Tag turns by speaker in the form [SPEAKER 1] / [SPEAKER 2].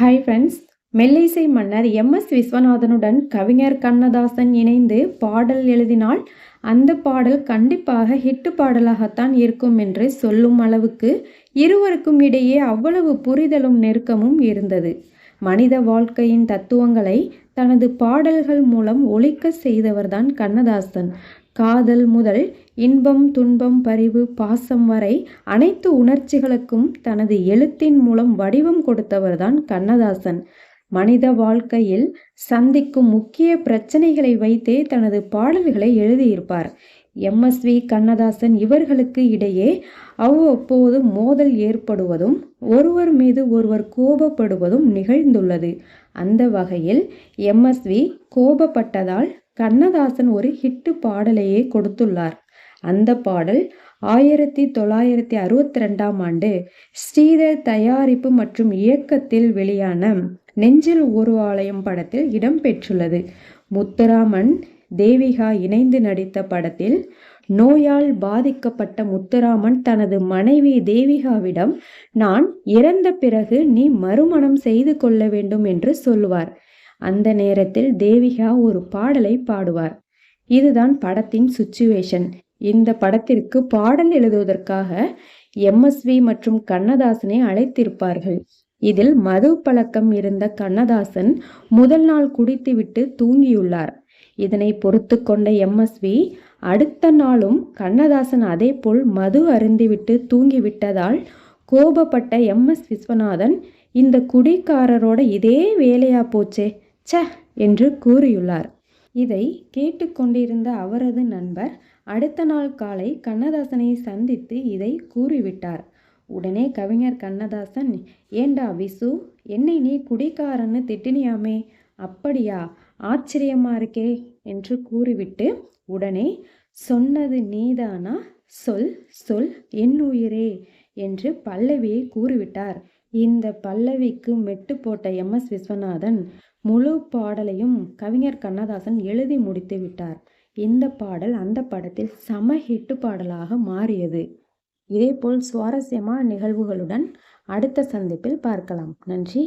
[SPEAKER 1] Hi friends மெல்லிசை மன்னர் M S விஸ்வநாதனுடன் கவிஞர் கண்ணதாசன் இணைந்து பாடல் எழுதினால் அந்த பாடல் கண்டிப்பாக ஹிட்டு பாடலாகத்தான் இருக்கும் என்று சொல்லும் அளவுக்கு இருவருக்கும் இடையே அவ்வளவு புரிதலும் நெருக்கமும் இருந்தது. மனித வாழ்க்கையின் தத்துவங்களை தனது பாடல்கள் மூலம் ஒழிக்க செய்தவர்தான் கண்ணதாசன். காதல் முதல் இன்பம் துன்பம் பரிவு பாசம் வரை அனைத்து உணர்ச்சிகளுக்கும் தனது எழுத்தின் மூலம் வடிவம் கொடுத்தவர்தான் கண்ணதாசன். மனித வாழ்க்கையில் சந்திக்கும் முக்கிய பிரச்சனைகளை வைத்தே தனது பாடல்களை எழுதியிருப்பார். எம்எஸ்வி கண்ணதாசன் இவர்களுக்கு இடையே அவ்வப்போது மோதல் ஏற்படுவதும் ஒருவர் மீது ஒருவர் கோபப்படுவதும் நிகழ்ந்துள்ளது. அந்த வகையில் எம்எஸ்வி கோபப்பட்டதால் கண்ணதாசன் ஒரு ஹிட்டு பாடலையே கொடுத்துள்ளார். அந்த பாடல் ஆயிரத்தி தொள்ளாயிரத்தி அறுபத்தி ரெண்டாம் ஆண்டு ஸ்ரீதர் தயாரிப்பு மற்றும் இயக்கத்தில் வெளியான நெஞ்சில் ஒரு ஆலயம் படத்தில் இடம்பெற்றுள்ளது. முத்துராமன் தேவிகா இணைந்து நடித்த படத்தில் நோயால் பாதிக்கப்பட்ட முத்துராமன் தனது மனைவி தேவிகாவிடம் நான் இறந்த பிறகு நீ மறுமணம் செய்து கொள்ள வேண்டும் என்று சொல்லுவார். அந்த நேரத்தில் தேவிகா ஒரு பாடலை பாடுவார். இதுதான் படத்தின் சுச்சுவேஷன். இந்த படத்திற்கு பாடல் எழுதுவதற்காக எம்எஸ்வி மற்றும் கண்ணதாசனை அழைத்திருப்பார்கள். இதில் மது பழக்கம் இருந்த கண்ணதாசன் முதல் நாள் குடித்துவிட்டு தூங்கியுள்ளார். இதனை பொறுத்து கொண்ட எம்எஸ்வி அடுத்த நாளும் கண்ணதாசன் அதேபோல் மது அருந்திவிட்டு தூங்கிவிட்டதால் கோபப்பட்ட எம் எஸ் விஸ்வநாதன் இந்த குடிக்காரரோட இதே வேலையா போச்சே ச என்று கூறியுள்ளார். இதை கேட்டுக்கொண்டிருந்த அவரது நண்பர் அடுத்த நாள் காலை கண்ணதாசனை சந்தித்து இதை கூறிவிட்டார். உடனே கவிஞர் கண்ணதாசன் ஏண்டா விசு என்னை நீ குடிக்காரன்னு திட்டினியாமே அப்படியா? ஆச்சரியமா இருக்கே என்று கூறிவிட்டு உடனே சொன்னது நீதானா? சொல் சொல் என் உயிரே என்று பல்லவியை கூறிவிட்டார். இந்த பல்லவிக்கு மெட்டு போட்ட எம். எஸ். விஸ்வநாதன் முழு பாடலையும் கவிஞர் கண்ணதாசன் எழுதி முடித்து விட்டார். இந்த பாடல் அந்த படத்தில் சம ஹிட்டு பாடலாக மாறியது. இதேபோல் சுவாரஸ்யமான நிகழ்வுகளுடன் அடுத்த சந்திப்பில் பார்க்கலாம். நன்றி.